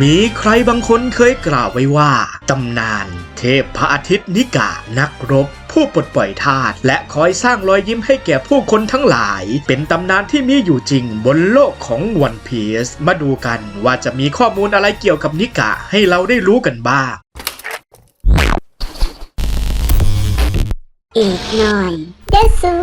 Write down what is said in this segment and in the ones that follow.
มีใครบางคนเคยกล่าวไว้ว่า ตำนาน เทพพระอาทิตย์นิกา นักรบ ผู้ปลดปล่อยทาสและคอยสร้างรอยยิ้มให้แก่ผู้คนทั้งหลาย เป็นตำนานที่มีอยู่จริงบนโลกของวันพีซมาดูกันว่าจะมีข้อมูลอะไรเกี่ยวกับนิกาให้เราได้รู้กันบ้าง อีกหน่อยเจสู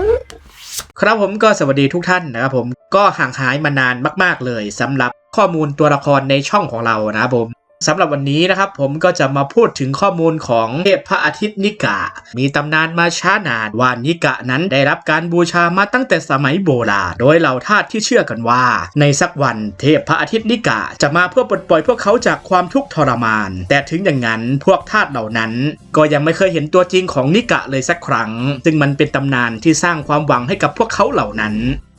ครับผมก็สวัสดีทุกท่านนะครับผม ก็ห่างหายมานานมาก ๆ เลยสำหรับข้อมูลตัวละครในช่องของเรานะครับผมสำหรับวันนี้นะครับผมก็จะมาพูดถึงข้อมูลของเทพพระอาทิตย์นิกะ มีตำนานมาช้านานว่านิกะนั้นได้รับการบูชามาตั้งแต่สมัยโบราณโดยเหล่าทาสที่เชื่อกันว่า ในสักวันเทพพระอาทิตย์นิกะจะมาเพื่อปลดปล่อยพวกเขาจากความทุกข์ทรมาน แต่ถึงอย่างนั้นพวกทาสเหล่านั้น ก็ยังไม่เคยเห็นตัวจริงของนิกะเลยสักครั้ง ซึ่งมันเป็นตำนานที่สร้างความหวังให้กับพวกเขาเหล่านั้น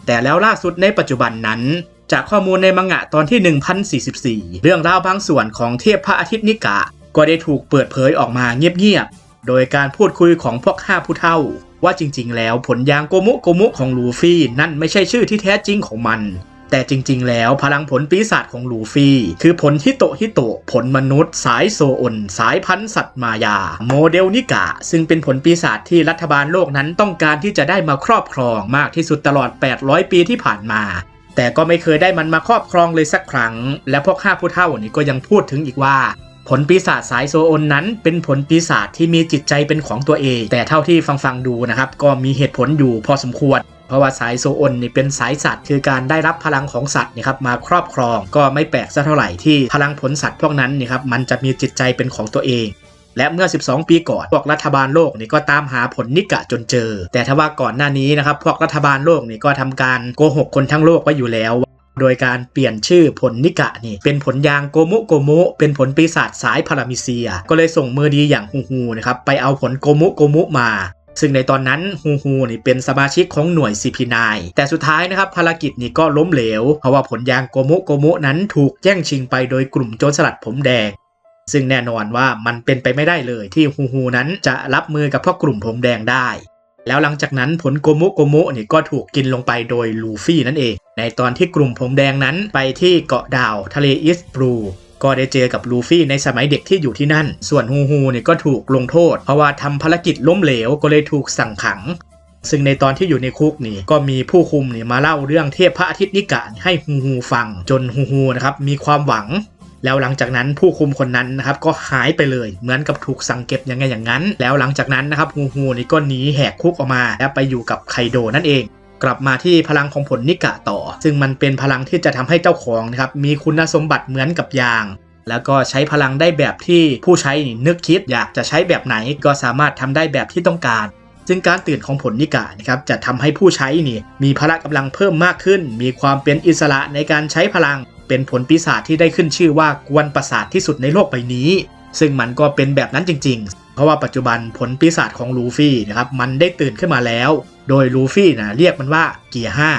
แต่แล้วล่าสุดในปัจจุบันนั้น จากข้อมูลในมังงะตอนที่ 1044 เรื่องราวบางส่วนของเทพพระอาทิตย์นิกะ ก็ได้ถูกเปิดเผยออกมาเงียบๆ โดยการพูดคุยของพวกห้าผู้เฒ่า ว่าจริงๆ แล้วผลยางโกมุโกมุของลูฟี่นั่นไม่ใช่ชื่อที่แท้จริงของมัน แต่จริง ๆ แล้วพลังผลปีศาจของลูฟี่ คือผลฮิโตฮิโตผลมนุษย์ สายโซอน สายพันธุ์สัตว์มายา โมเดลนิกะ ซึ่งเป็นผลปีศาจที่รัฐบาลโลกนั้นต้องการที่จะได้มาครอบครองมากที่สุดตลอด 800 ปีที่ผ่านมาแต่ก็ไม่เคยได้มันมาครอบครองเลยสักครั้ง และพวกข้าผู้เฒ่านี่ก็ยังพูดถึงอีกว่า ผลปีศาจสายโซโอนนั้น เป็นผลปีศาจที่มีจิตใจเป็นของตัวเอง แต่เท่าที่ฟังฟังดูนะครับ ก็มีเหตุผลอยู่พอสมควร เพราะว่าสายโซอนนี่เป็นสายสัตว์ คือการได้รับพลังของสัตว์นะครับมาครอบครองก็ไม่แปลกซะเท่าไหร่ที่พลังผลสัตว์พวกนั้นนี่ครับมันจะมีจิตใจเป็นของตัวเองและเมื่อ 12 ปีก่อน พวกรัฐบาลโลกนี่ก็ตามหาผลนิกะจนเจอ แต่ถ้าว่าก่อนหน้านี้นะครับ พวกรัฐบาลโลกนี่ก็ทำการโกหกคนทั้งโลกไว้อยู่แล้ว โดยการเปลี่ยนชื่อผลนิกะนี่ เป็นผลยางโกมุโกมุเป็นผลปีศาจสายพารามิเซีย ก็เลยส่งมือดีอย่างฮูฮูนะครับไปเอาผลโกมุโกมุมา ซึ่งในตอนนั้นฮูฮูนี่เป็นสมาชิกของหน่วย CP9 แต่สุดท้ายนะครับภารกิจนี้ก็ล้มเหลว เพราะว่าผลยางโกมุโกมุนั้นถูกแย่งชิงไปโดยกลุ่มโจรสลัดผมแดง ซึ่งแน่นอนว่ามันเป็นไปไม่ได้เลยที่ฮูฮูนั้นจะรับมือกับพวกกลุ่มผมแดงได้ แล้วหลังจากนั้นผลโกมุโกมุนี่ก็ถูกกินลงไปโดยลูฟี่นั่นเอง ในตอนที่กลุ่มผมแดงนั้นไปที่เกาะดาวทะเลอิสบรู ก็ได้เจอกับลูฟี่ในสมัยเด็กที่อยู่ที่นั่น ส่วนฮูฮูเนี่ยก็ถูกลงโทษ เพราะว่าทำภารกิจล้มเหลวก็เลยถูกสั่งขัง ซึ่งในตอนที่อยู่ในคุกนี่ก็มีผู้คุมเนี่ยมาเล่าเรื่องเทพพระอาทิตย์นิกะให้ฮูฮูฟังจนฮูฮูนะครับมีความหวังแล้วหลังจากนั้นผู้คุมคนนั้นนะครับก็หายไปเลยเหมือนกับถูกสั่งเก็บยังไงอย่างนั้น แล้วหลังจากนั้นนะครับฮูฮูนี่ก็หนีแหกคุกออกมา แล้วไปอยู่กับไคโดนั่นเอง กลับมาที่พลังของผลนิกะต่อ ซึ่งมันเป็นพลังที่จะทำให้เจ้าของนะครับมีคุณสมบัติเหมือนกับยาง แล้วก็ใช้พลังได้แบบที่ผู้ใช้นึกคิด อยากจะใช้แบบไหนก็สามารถทำได้แบบที่ต้องการ ซึ่งการตื่นของผลนิกะนะครับจะทำให้ผู้ใช้นี่มีพละกำลังเพิ่มมากขึ้น มีความเป็นอิสระในการใช้พลัง เป็นผลปีศาจที่ได้ขึ้นชื่อว่ากวนประสาทที่สุดในโลกใบนี้ ซึ่งมันก็เป็นแบบนั้นจริง ๆ เพราะว่าปัจจุบันผลปีศาจของลูฟี่นะครับมันได้ตื่นขึ้นมาแล้ว โดยลูฟี่นะเรียกมันว่าเกียร์ห้า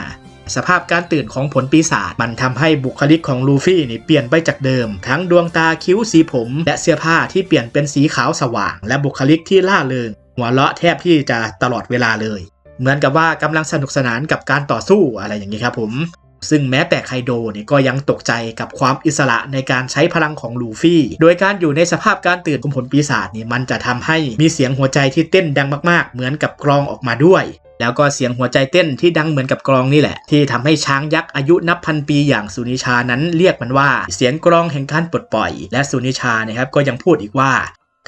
สภาพการตื่นของผลปีศาจมันทำให้บุคลิกของลูฟี่นี่เปลี่ยนไปจากเดิม ทั้งดวงตาคิ้วสีผม และเสื้อผ้าที่เปลี่ยนเป็นสีขาวสว่าง และบุคลิกที่ล่าเริงหัวเราะแทบที่จะตลอดเวลาเลย เหมือนกับว่ากำลังสนุกสนานกับการต่อสู้อะไรอย่างนี้ครับผม ซึ่งแม้แต่ไคโดนี่ก็ยังตกใจกับความอิสระในการใช้พลังของลูฟี่ โดยการอยู่ในสภาพการตื่นของผลปีศาจนี่มันจะทำให้มีเสียงหัวใจที่เต้นดังมากๆ เหมือนกับกรองออกมาด้วย แล้วก็เสียงหัวใจเต้นที่ดังเหมือนกับกรองนี่แหละ ที่ทำให้ช้างยักษ์อายุนับพันปีอย่างสุนิชานั้นเรียกมันว่า เสียงกรองแห่งการปลดปล่อย และสุนิชานะครับก็ยังพูดอีกว่า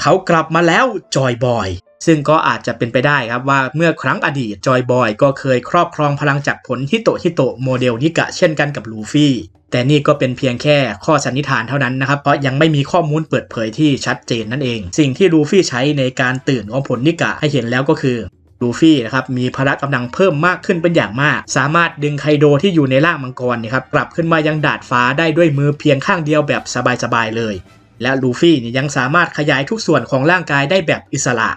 เขากลับมาแล้วจอยบอยซึ่งก็อาจจะเป็นไปได้ครับว่าเมื่อครั้งอดีตจอยบอยก็เคยครอบครองพลังจากผลฮิโตฮิโตโมเดลนิกะเช่นกันกับลูฟี่แต่นี่ก็เป็นเพียงแค่ข้อสันนิษฐานเท่านั้นนะครับ เพราะยังไม่มีข้อมูลเปิดเผยที่ชัดเจนนั่นเอง สิ่งที่ลูฟี่ใช้ในการตื่นของผลนิกะให้เห็นแล้วก็คือ ลูฟี่นะครับมีพละกำลังเพิ่มมากขึ้นเป็นอย่างมาก สามารถดึงไคโดที่อยู่ในร่างมังกรนะครับกลับขึ้นมายังดาดฟ้าได้ด้วยมือเพียงข้างเดียวแบบสบายๆเลย และลูฟี่เนี่ยยังสามารถขยายทุกส่วนของร่างกายได้แบบอิสระ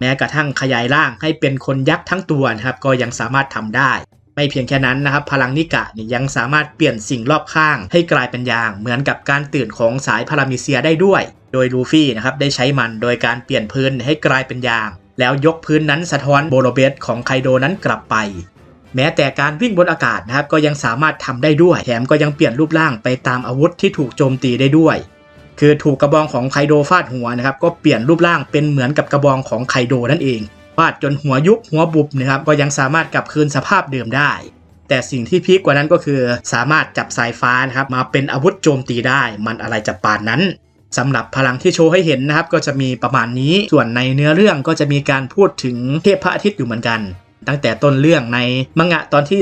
แม้กระทั่งขยายร่างให้เป็นคนยักษ์ทั้งตัวนะครับก็ยังสามารถทำได้ ไม่เพียงแค่นั้นนะครับพลังนิกะเนี่ยยังสามารถเปลี่ยนสิ่งรอบข้าง ให้กลายเป็นยาง เหมือนกับการตื่นของสายพารามิเซียได้ด้วย โดยลูฟี่นะครับได้ใช้มันโดยการเปลี่ยนพื้นให้กลายเป็นยาง แล้วยกพื้นนั้นสะท้อนโบโลเบสของไคโดนั้นกลับไป แม้แต่การวิ่งบนอากาศนะครับก็ยังสามารถทำได้ด้วย แถมก็ยังเปลี่ยนรูปร่างไปตามอาวุธที่ถูกโจมตีได้ด้วย คือถูกกระบองของไคโดฟาดหัวนะครับก็เปลี่ยนรูปร่างเป็นเหมือนกับกระบองของไคโดนั่นเองฟาดจนหัวยุบหัวบุบนะครับก็ยังสามารถกลับคืนสภาพเดิมได้แต่สิ่งที่พีคกว่านั้นก็คือสามารถจับสายฟ้านะครับมาเป็นอาวุธโจมตีได้ มันอะไรจะปานนั้น สำหรับพลังที่โชว์ให้เห็นนะครับ ก็จะมีประมาณนี้ส่วนในเนื้อเรื่องก็จะมีการพูดถึงเทพพระอาทิตย์อยู่เหมือนกัน ตั้งแต่ต้นเรื่องในมังงะตอนที่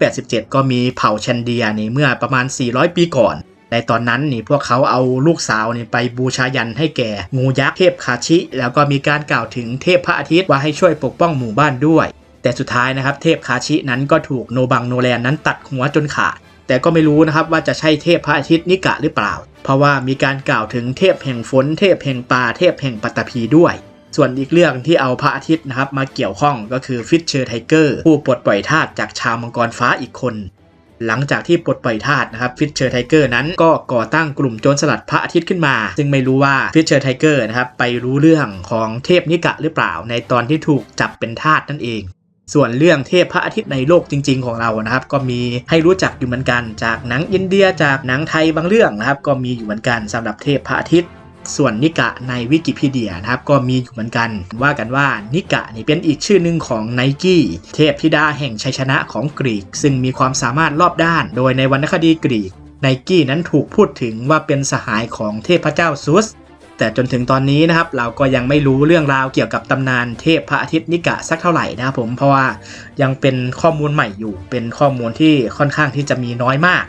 287 ก็มีเผ่าแชนเดียนี่เมื่อประมาณ 400 ปีก่อน ในตอนนั้นนี่พวกเขาเอาลูกสาวนี่ไปบูชายันให้แก่งูยักษ์เทพคาชิ แล้วก็มีการกล่าวถึงเทพพระอาทิตย์ว่าให้ช่วยปกป้องหมู่บ้านด้วย แต่สุดท้ายนะครับเทพคาชินั้นก็ถูกโนบังโนแลนนั้นตัดหัวจนขาด แต่ก็ไม่รู้นะครับว่าจะใช่เทพพระอาทิตย์นิกะหรือเปล่า เพราะว่ามีการกล่าวถึงเทพแห่งฝน เทพแห่งป่าเทพแห่งปัตตภีด้วย ส่วนอีกเรื่องที่เอาพระอาทิตย์นะครับมาเกี่ยวข้องก็คือฟิชเชอร์ไทเกอร์ผู้ปลดปล่อยทาสจากชาวมังกรฟ้าอีกคนหลังจากที่ปลดปล่อยทาสนะครับฟิชเชอร์ไทเกอร์นั้นก็ก่อตั้งกลุ่มโจรสลัดพระอาทิตย์ขึ้นมา ซึ่งไม่รู้ว่าฟิชเชอร์ไทเกอร์นะครับไปรู้เรื่องของเทพนิกะหรือเปล่าในตอนที่ถูกจับเป็นทาสนั่นเอง ส่วนเรื่องเทพพระอาทิตย์ในโลกจริง ๆ ของเรานะครับ ก็มีให้รู้จักอยู่เหมือนกัน จากหนังอินเดียจากหนังไทยบางเรื่องนะครับ ก็มีอยู่เหมือนกันสำหรับเทพพระอาทิตย์ส่วนนิกะในวิกิพีเดียนะครับก็มีอยู่เหมือนกัน ว่ากันว่านิกะนี่เป็นอีกชื่อหนึ่งของไนกี้เทพธิดาแห่งชัยชนะของกรีก ซึ่งมีความสามารถรอบด้าน โดยในวรรณคดีกรีกไนกี้นั้นถูกพูดถึงว่าเป็นสหายของเทพเจ้าซุส แต่จนถึงตอนนี้นะครับเราก็ยังไม่รู้เรื่องราวเกี่ยวกับตำนานเทพพระอาทิตย์นิกะสักเท่าไหร่นะครับผมเพราะว่ายังเป็นข้อมูลใหม่อยู่ เป็นข้อมูลที่ค่อนข้างที่จะมีน้อยมาก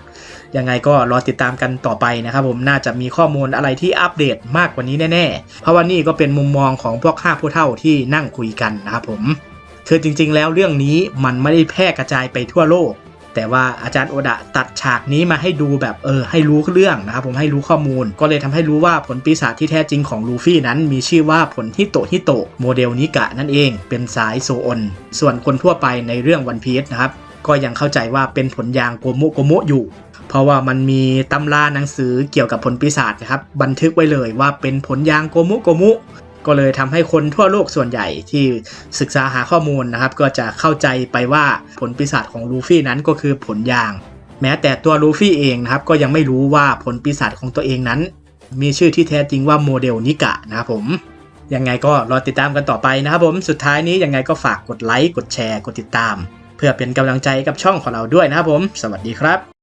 ยังไงก็รอติดตามกันต่อไปนะครับผมน่าจะมีข้อมูลอะไรที่อัปเดตมากกว่านี้แน่ๆ เพราะว่านี่ก็เป็นมุมมองของพวกข้าผู้เฒ่าที่นั่งคุยกันนะครับผมคือจริงๆแล้วเรื่องนี้มันไม่ได้แพร่กระจายไปทั่วโลก แต่ว่าอาจารย์โอดะตัดฉากนี้มาให้ดูแบบเออให้รู้เรื่องนะครับผมให้รู้ข้อมูล ก็เลยทำให้รู้ว่าผลปีศาจที่แท้จริงของลูฟี่นั้น มีชื่อว่าผลฮิโตฮิโตะโมเดลนิกะนั่นเองเป็นสายโซอนส่วนคนทั่วไปในเรื่องวันพี e นะครับก็ยังเข้าใจว่าเป็นผลยางโกโมโกโมอยู่ เพราะว่ามันมีตำราหนังสือเกี่ยวกับผลปีศาจนะครับบันทึกไว้เลยว่าเป็นผลยางโกมุโกมุ ก็เลยทำให้คนทั่วโลกส่วนใหญ่ที่ศึกษาหาข้อมูลนะครับ ก็จะเข้าใจไปว่าผลปีศาจของลูฟี่นั้นก็คือผลยาง แม้แต่ตัวลูฟี่เองนะครับก็ยังไม่รู้ว่าผลปีศาจของตัวเองนั้น มีชื่อที่แท้จริงว่าโมเดลนิกะนะครับผมยังไงก็รอติดตามกันต่อไปนะครับผมสุดท้ายนี้ยังไงก็ฝากกดไลค์กดแชร์กดติดตาม เพื่อเป็นกำลังใจกับช่องของเราด้วยนะครับผม สวัสดีครับ